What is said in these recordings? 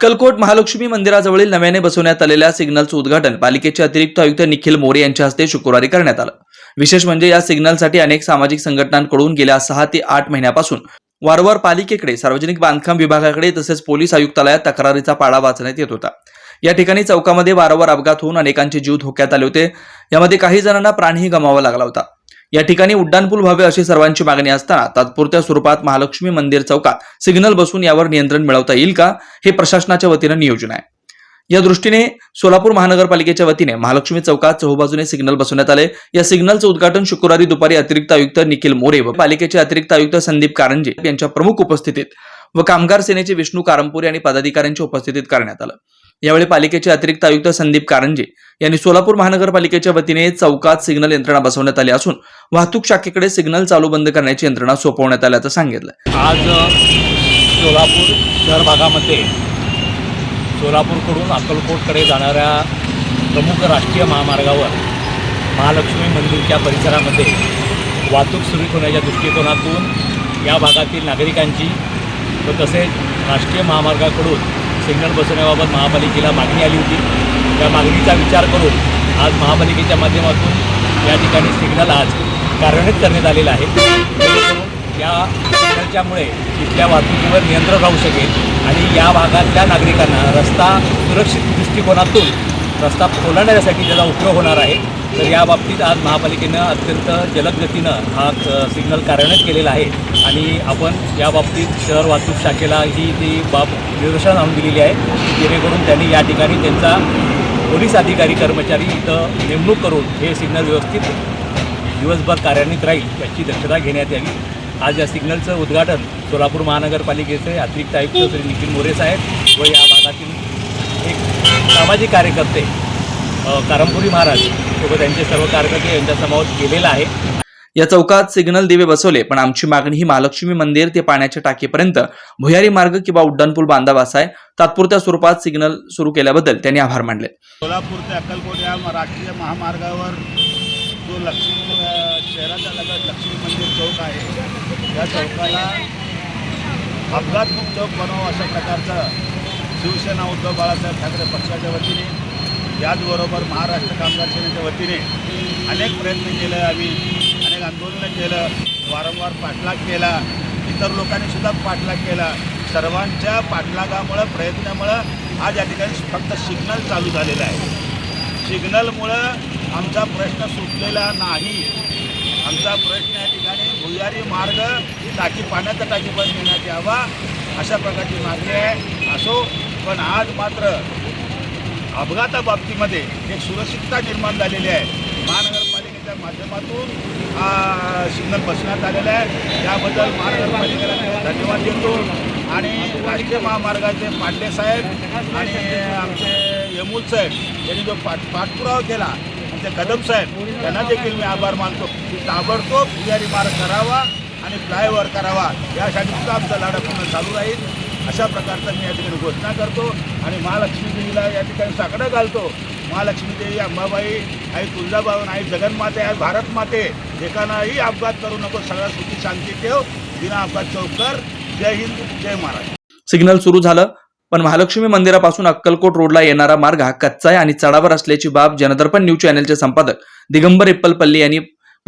अक्कलकोट महालक्ष्मी मंदिराजवळील नव्याने बसवण्यात आलेल्या सिग्नलचं उद्घाटन पालिकेचे अतिरिक्त आयुक्त निखिल मोरे यांच्या हस्ते शुक्रवारी करण्यात आलं. विशेष म्हणजे या सिग्नलसाठी अनेक सामाजिक संघटनांकडून गेल्या सहा ते आठ महिन्यापासून वारंवार पालिकेकडे सार्वजनिक बांधकाम विभागाकडे तसेच पोलीस आयुक्तालयात तक्रारीचा पाडा वाचण्यात येत होता. या ठिकाणी चौकामध्ये वारंवार अपघात होऊन अनेकांचे जीव धोक्यात आले होते. यामध्ये काही जणांना प्राणही गमावा लागला होता. या ठिकाणी उड्डाणपूल व्हावे अशी सर्वांची मागणी असताना तात्पुरत्या स्वरूपात महालक्ष्मी मंदिर चौकात सिग्नल बसून यावर नियंत्रण मिळवता येईल का हे प्रशासनाच्या वतीनं नियोजन आहे. या दृष्टीने सोलापूर महानगरपालिकेच्या वतीने महालक्ष्मी चौकात चहूबाजूने सिग्नल बसवण्यात आले. या सिग्नलचं उद्घाटन शुक्रवारी दुपारी अतिरिक्त आयुक्त निखिल मोरे व पालिकेचे अतिरिक्त आयुक्त संदीप कारंजे यांच्या प्रमुख उपस्थितीत व कामगार सेनेचे विष्णू कारंपुरे आणि पदाधिकाऱ्यांच्या उपस्थितीत करण्यात आलं. यावेळी पालिकेचे अतिरिक्त आयुक्त संदीप कारंजे यांनी सोलापूर महानगरपालिकेच्या वतीने चौकात सिग्नल यंत्रणा बसवण्यात आली असून वाहतूक शाखेकडे सिग्नल चालू बंद करण्याची यंत्रणा सोपवण्यात आल्याचं सांगितलं. आज सोलापूर शहर भागामध्ये सोलापूरकडून अक्कलकोटकडे जाणाऱ्या प्रमुख राष्ट्रीय महामार्गावर महालक्ष्मी मंदिरच्या परिसरामध्ये वाहतूक सुरळीत होण्याच्या दृष्टिकोनातून या भागातील नागरिकांची व तसेच राष्ट्रीय महामार्गाकडून सिग्नल बसवण्याबाबत महापालिकेला मागणी आली होती. त्या मागणीचा विचार करून आज महापालिकेच्या माध्यमातून या ठिकाणी सिग्नल आज कार्यान्वित करण्यात आलेला आहे. या सिग्नलच्यामुळे इथल्या वाहतुकीवर नियंत्रण राहू शकेल आणि या भागातल्या नागरिकांना रस्ता सुरक्षित दृष्टिकोनातून रस्ता ओलांडण्यासाठी त्याचा उपयोग होणार आहे तर या बाबतीत आज महापालिकेनं अत्यंत जलद गतीनं हा सिग्नल कार्यान्वित केलेला आहे. आणि आपण या बाबतीत शहर वाहतूक शाखेला ही ती बाब निदर्शन आणून दिलेली आहे जेणेकरून त्यांनी या ठिकाणी त्यांचा पोलीस अधिकारी कर्मचारी इथं नेमणूक करून हे सिग्नल व्यवस्थित दिवसभर कार्यान्वित राहील याची दक्षता घेण्यात यावी. आज या सिग्नलचं उद्घाटन सोलापूर महानगरपालिकेचे अतिरिक्त आयुक्त श्री निखिल मोरे साहेब व या भागातील एक सामाजिक कार्यकर्ते अ, कारंपुरी महाराज सोबत त्यांचे सर्व कार्यकर्ते यांच्यासमोर केलेला आहे. या चौकात सिग्नल दिवे बसवले पण आमची मागणी ही महालक्ष्मी मंदिर ते पाण्याच्या टाकीपर्यंत भुयारी मार्ग किंवा उड्डाणपूल बांधावा असा आहे. तात्पुरत्या स्वरूपात सिग्नल सुरू केल्याबद्दल त्यांनी आभार मानले. सोलापूर ते अक्कलकोट या राष्ट्रीय महामार्गावर जो लक्ष्मी शहराच्या लगत लक्ष्मी मंदिर चौक आहे या चौकाला अपघातमुक्त चौक बनावं अशा प्रकारचं शिवसेना उद्धव बाळासाहेब ठाकरे पक्षाच्या वतीने याचबरोबर महाराष्ट्र कामगार सेनेच्या वतीने अनेक प्रयत्न केले आम्ही अनेक आंदोलनं केलं वारंवार पाठलाग केला इतर लोकांनी सुद्धा पाठलाग केला. सर्वांच्या पाठलागामुळं प्रयत्नामुळं आज या ठिकाणी फक्त सिग्नल चालू झालेला आहे. सिग्नलमुळं आमचा प्रश्न सुटलेला नाही. आमचा प्रश्न या ठिकाणी भुयारी मार्ग टाकी पाण्याचा टाकी बंद घेण्यात यावा अशा प्रकारची मागणी आहे. असो पण आज मात्र अपघाताबाबतीमध्ये एक सुरक्षितता निर्माण झालेली आहे. महानगरपालिकेच्या माध्यमातून हा सिग्नल बसण्यात आलेला आहे. त्याबद्दल महानगरपालिकेला धन्यवाद देतो. आणि राष्ट्रीय महामार्गाचे पांडे साहेब आणि आमचे यमूल साहेब यांनी जो पाठ पाठपुरावा केला आमचे कदम साहेब त्यांना देखील मी आभार मानतो. की ताबडतोब भुयारी मार्ग करावा आणि फ्लायओव्हर करावा. यासाठी सुद्धा आमचा लढा पूर्ण चालू राहील. अशा प्रकारचा मी या ठिकाणी घोषणा करतो आणि महालक्ष्मी देवीला या ठिकाणी साकडं घालतो. महालक्ष्मी देवी अंबाबाई आई तुळजाबाई आई जगन्माते आई भारत माते एकानाही अपघात करू नको सगळ्या सुखी शांती ठेव. बिना अपघात चौकर जय हिंद जय महाराष्ट्र. सिग्नल सुरू झालं पण महालक्ष्मी मंदिरापासून अक्कलकोट रोडला येणारा मार्ग हा कच्चा आहे आणि चढावर असल्याची बाब जनदर्पण न्यूज चॅनलचे संपादक दिगंबर इप्पलपल्ली यांनी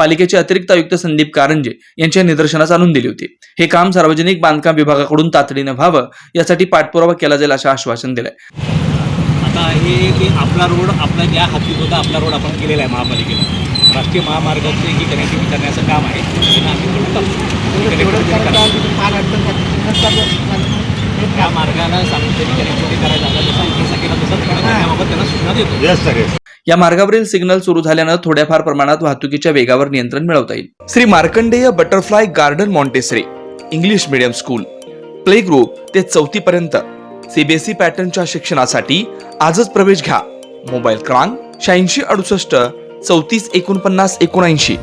पालिकेचे अतिरिक्त आयुक्त संदीप कारंजे यांच्या निदर्शनास आणून दिली होती. हे काम सार्वजनिक बांधकाम विभागाकडून तातडीनं व्हावं यासाठी पाठपुरावा केला जाईल असं आश्वासन दिलंय. आता हे ते आपला रोड आपला ज्या हाती होता आपला रोड आपण केलेला आहे महापालिकेनं. राष्ट्रीय महामार्गाचे ही कनेक्टिव्हिटी करण्याचं काम आहे त्यांना आम्ही त्या मार्गाला सार्वजनिक कनेक्टिव्हिटी करायला तसंच त्याबाबत त्यांना सूचना देतो. या मार्गावरील सिग्नल सुरू झाल्यानं थोड्याफार प्रमाणात वाहतुकीच्या वेगावर नियंत्रण मिळवता येईल. Shri Markandey butterfly garden Montessori English medium school play group ते चौथी पर्यंत. सीबीएसई पॅटर्नच्या शिक्षणासाठी आजच प्रवेश घ्या. मोबाईल क्रमांक शहाऐंशी अडुसष्ट चौतीस एकोणपन्नास एकोणऐंशी.